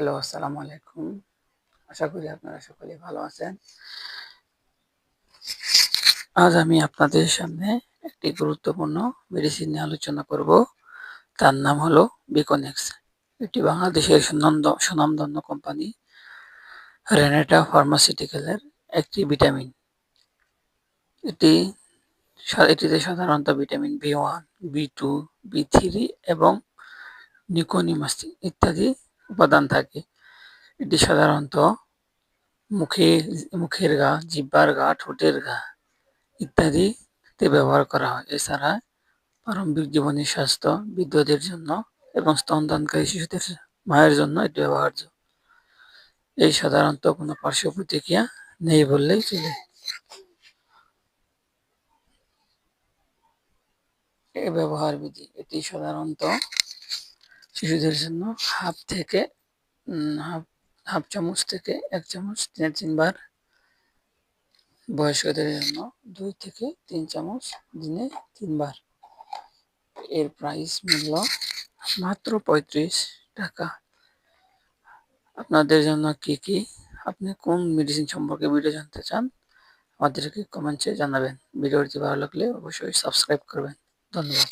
Hello, আসসালামু আলাইকুম। আশা করি আপনারা সকলে ভালো আছেন। আজ আমি আপনাদের সামনে একটি গুরুত্বপূর্ণ মেডিসিন নিয়ে আলোচনা করব। তার নাম হলো বিকনেক্স এটি বাংলাদেশের সুনন্দ সুনামধন্য কোম্পানি রেনেটা ফার্মাসিউটিক্যালের একটি ভিটামিন এটি এটিতে সাধারণত vitamin B one B two B three এবং নিকোনিমাসি ইত্যাদি উপাদান থাকে। এটি সাধারণত মুখে, মুখের গা, জিব্বার গা, ঠোঁটের গা ইত্যাদিতে ব্যবহার করা হয়। এছাড়া প্রারম্ভিক জীবনী স্বাস্থ্য বৃদ্ধদের জন্য এবং স্তনদানকারী শিশুদের মায়ের জন্য এটি ব্যবহার্য। এই সাধারণত কোনো পার্শ্ব প্রতিক্রিয়া নেই বললেই চলে। ব্যবহার বিধি। এটি সাধারণত শিশুদের জন্য হাফ থেকে হাফ হাফ চামচ থেকে এক চামচ, তিন, তিনবার বয়স্কদের জন্য দুই থেকে তিন চামচ, দিনে তিনবার। এর প্রাইস মূল্য মাত্র পঁয়ত্রিশ টাকা। আপনাদের জন্য কি কি? আপনি কোন মেডিসিন সম্পর্কে ভিডিও জানতে চান, আমাদেরকে কমেন্টে জানাবেন। ভিডিওটি ভালো লাগলে অবশ্যই সাবস্ক্রাইব করবেন। ধন্যবাদ।